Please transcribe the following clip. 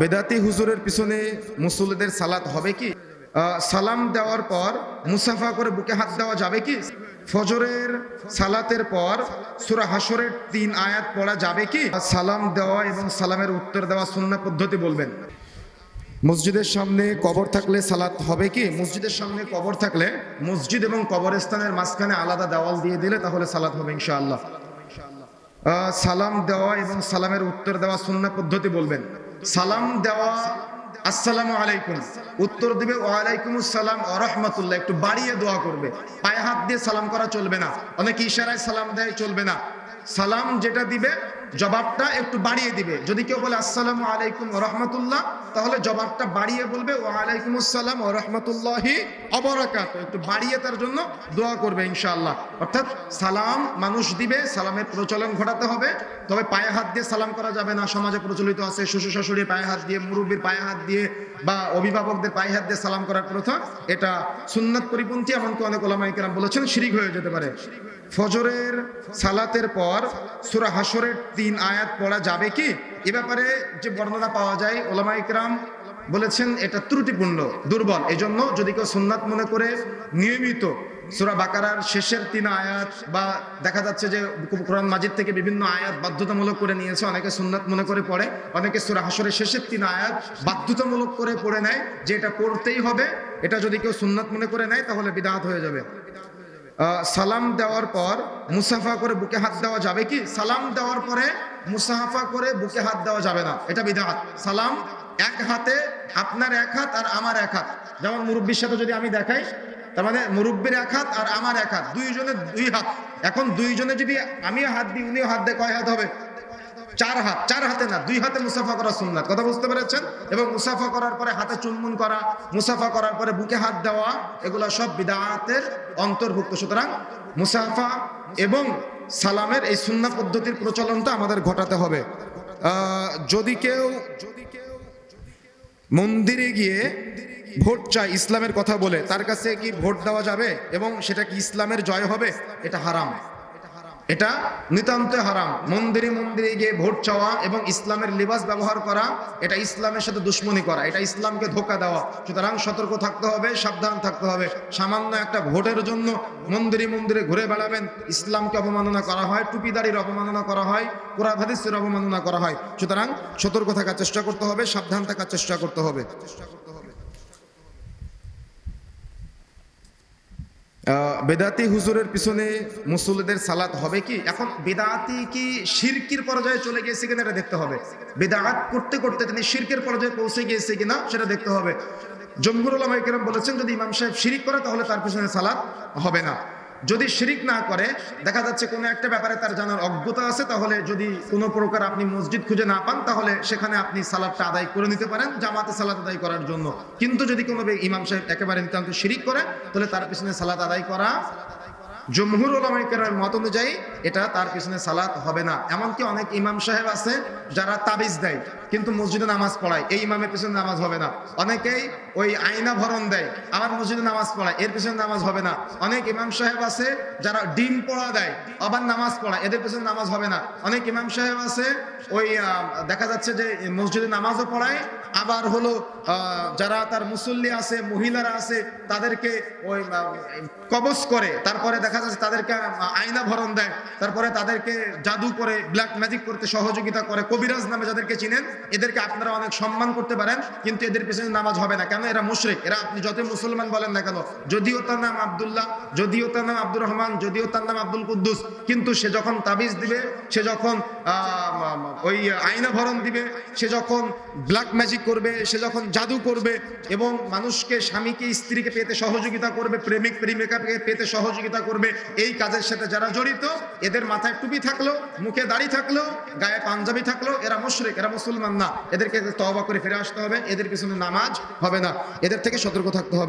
বেদাতি হুজুরের পিছনে মুসল্লিদের সালাত হবে কি? সালাম দেওয়ার পর মুসাফা করে বুকে হাত দেওয়া যাবে কি? ফজরের সালাতের পর সুরা হাসরের তিন আয়াত পড়া যাবে কি? সালাম দেওয়া এবং সালামের উত্তর দেওয়া সুন্না পদ্ধতি বলবেন। মসজিদের সামনে কবর থাকলে সালাত হবে কি? মসজিদের সামনে কবর থাকলে মসজিদ এবং কবরস্থানের মাঝখানে আলাদা দেওয়াল দিয়ে দিলে তাহলে সালাত হবে ইনশাআল্লাহ। সালাম দেওয়া এবং সালামের উত্তর দেওয়া সুন্না পদ্ধতি বলবেন। সালাম দেওয়া, আসসালামু আলাইকুম। উত্তর দিবে, ওয়ালাইকুম সালাম ও রহমতুল্লাহ একটু বাড়িয়ে দোয়া করবে। পায়ে হাত দিয়ে সালাম করা চলবে না। অনেকে ইশারায় সালাম দেয়, চলবে না। সালাম যেটা দিবে জবাবটা একটু বাড়িয়ে দিবে। যদি কেউ বলে, আসসালামু আলাইকুম রহমতুল্লাহ তাহলে জবাবটা বাড়িয়ে বলবে ও আলাইকুম আসসালাম ও রহমতুল্লাহি অবরাকাত একটু বাড়িয়ে তার জন্য দোয়া করবে ইনশাআল্লাহ। অর্থাৎ সালাম মানুষ দিবে, সালামের প্রচলন ঘটাতে হবে। তবে পায়ে হাত দিয়ে সালাম করা যাবে না, সমাজে প্রচলিত আছে, শ্বশুর শাশুড়ির পায়ে হাত দিয়ে, মুরব্বীর পায়ে হাত দিয়ে, বা অভিভাবকদের পায়ে হাত দিয়ে সালাম করার প্রথা, এটা সুন্নাত পরিপন্থী, এমনকি অনেক ওলামাই কেরাম বলেছেন, শিরিক হয়ে যেতে পারে। ফজরের সালাতের পর সুরা হাসরের তিন আয়াত পড়া যাবে কি? এ ব্যাপারে যে বর্ণনা পাওয়া যায় ওলামাই কেরাম বলেছেন এটা ত্রুটিপূর্ণ, দুর্বল। এজন্য যদি কেউ সুন্নাত মনে করে, নিয়মিত সুরা বাকারার শেষের তিন আয়াত বা দেখা যাচ্ছে যে কোরআন মাজিদ থেকে বিভিন্ন আয়াত বাধ্যতামূলক করে নিয়েছে, অনেকে সুন্নাত মনে করে পড়ে, অনেকে সুরা হাসরের শেষের তিন আয়াত বাধ্যতামূলক করে পড়ে নেয়, যে এটা পড়তেই হবে। এটা যদি কেউ সুন্নাত মনে করে নেয়, তাহলে বিদাত হয়ে যাবে। সালাম দেওয়ার পর মুসাফা করে বুকে হাত দেওয়া যাবে কি? সালাম দেওয়ার পরে মুসাফা করে বুকে হাত দেওয়া যাবে না। এটা বিধাত সালাম এক হাতে, আপনার এক হাত আর আমার এক হাত। যেমন মুরব্বীর সাথে যদি আমি দেখাই, তার মানে মুরব্বীর এক হাত আর আমার এক হাত। দুইজনের দুই হাত। এখন দুইজনে যদি আমিও হাত দিই, উনিও হাত দেয়, কয় হাত হবে? চার হাত, চার হাতে না, দুই হাতে মুসাফা করা সুন্নাত। কথা বুঝতে পেরেছেন? এবং মুসাফা করার পরে হাতে চুম্বন করা, মুসাফা করার পরে বুকে হাত দেওয়া, এগুলো সব বিদাতের অন্তর্ভুক্ত। সুতরাং মুসাফা এবং সালামের এই সুন্না পদ্ধতির প্রচলনটা আমাদের ঘটাতে হবে। যদি কেউ মন্দিরে গিয়ে ভোট চায়, ইসলামের কথা বলে, তার কাছে কি ভোট দেওয়া যাবে এবং সেটা কি ইসলামের জয় হবে? এটা হারাম। এটা নিতান্ত হারাম। মন্দিরে মন্দিরে গিয়ে ভোট চাওয়া এবং ইসলামের লিবাস ব্যবহার করা এটা ইসলামের সাথে দুশ্মনী করা এটা ইসলামকে ধোকা দেওয়া। সুতরাং সতর্ক থাকতে হবে সাবধান থাকতে হবে। সামান্য একটা ভোটের জন্য মন্দিরে মন্দিরে ঘুরে বেড়াবেন ইসলামকে অবমাননা করা হয় টুপিদারির অবমাননা করা হয় কোরআন হাদিসের অবমাননা করা হয়। সুতরাং সতর্ক থাকার চেষ্টা করতে হবে সাবধান থাকার চেষ্টা করতে হবে। আহ, বেদাতি হুজুরের পিছনে মুসল্লিদের সালাত হবে কি? এখন বেদাতি কি শিরকির পর্যায়ে চলে গিয়েছে কিনা এটা দেখতে হবে। বেদাত করতে করতে তিনি শিরকের পর্যায়ে পৌঁছে গিয়েছে কিনা সেটা দেখতে হবে। জমহুর ওলামাই কেরাম বলেছেন, যদি ইমাম সাহেব শিরিক করে তাহলে তার পিছনে সালাত হবে না। যদি শিরিক না করে, দেখা যাচ্ছে কোনো একটা ব্যাপারে তার জানার অজ্ঞতা আছে, তাহলে যদি কোনো প্রকার আপনি মসজিদ খুঁজে না পান, তাহলে সেখানে আপনি সালাদটা আদায় করে নিতে পারেন, জামাতে সালাদ আদায় করার জন্য। কিন্তু যদি কোনো ইমাম সাহেব একেবারে নিতান্ত শিরিক করে, তাহলে তার পিছনে সালাদ আদায় করা, জমহুর আলমের মত অনুযায়ী এটা তার পিছনে সালাত হবে না। এমনকি অনেক ইমাম সাহেব আছে যারা তাবিজ দেয়, কিন্তু মসজিদে নামাজ পড়ায়। এই ইমামের পিছনে নামাজ হবে না। অনেকেই ওই আয়না ভরণ দেয়, আবার মসজিদে নামাজ পড়ায়। এর পিছনে নামাজ হবে না। অনেক ইমাম সাহেব আছে যারা ডিম পড়া দেয়, আবার নামাজ পড়ায়। এদের পিছনে নামাজ হবে না। অনেক ইমাম সাহেব আছে ওই দেখা যাচ্ছে যে মসজিদে নামাজও পড়ায়, আবার হলো যারা তার মুসল্লি আছে, মহিলারা আছে, তাদেরকে ওই কবজ করে। তারপরে দেখা যাচ্ছে তাদেরকে আয়না ভরণ দেয়। তারপরে তাদেরকে জাদু করে ব্ল্যাক ম্যাজিক করতে সহযোগিতা করে, কবিরাজ নামে যাদেরকে চিনেন, এদেরকে আপনারা অনেক সম্মান করতে পারেন, কিন্তু এদের পিছনে নামাজ হবে না। কেন? এরা মুশরিক। এরা আপনি যত মুসলমান বলেন না কেন, যদিও তার নাম আব্দুল্লাহ, যদিও তার নাম আব্দুর রহমান, যদিও তার নাম আব্দুল কুদ্দুস, কিন্তু সে যখন তাবিজ দিবে, সে যখন ওই আয়না ভরণ দিবে, সে যখন ব্ল্যাক ম্যাজিক করবে, সে যখন জাদু করবে এবং মানুষকে, স্বামীকে, স্ত্রীকে পেতে সহযোগিতা করবে, প্রেমিক, প্রেমিকাকে পেতে সহযোগিতা করবে, এই কাজের সাথে যারা জড়িত এদের মাথায় টুপি থাকল, মুখে দাড়ি থাকল, গায়ে পাঞ্জাবি থাকল, এরা মুশরিক, এরা মুসলমান না। এদেরকে তওবা করে ফিরে আসতে হবে, এদের পিছনে নামাজ হবে না। এদের থেকে সতর্ক থাকতে হবে।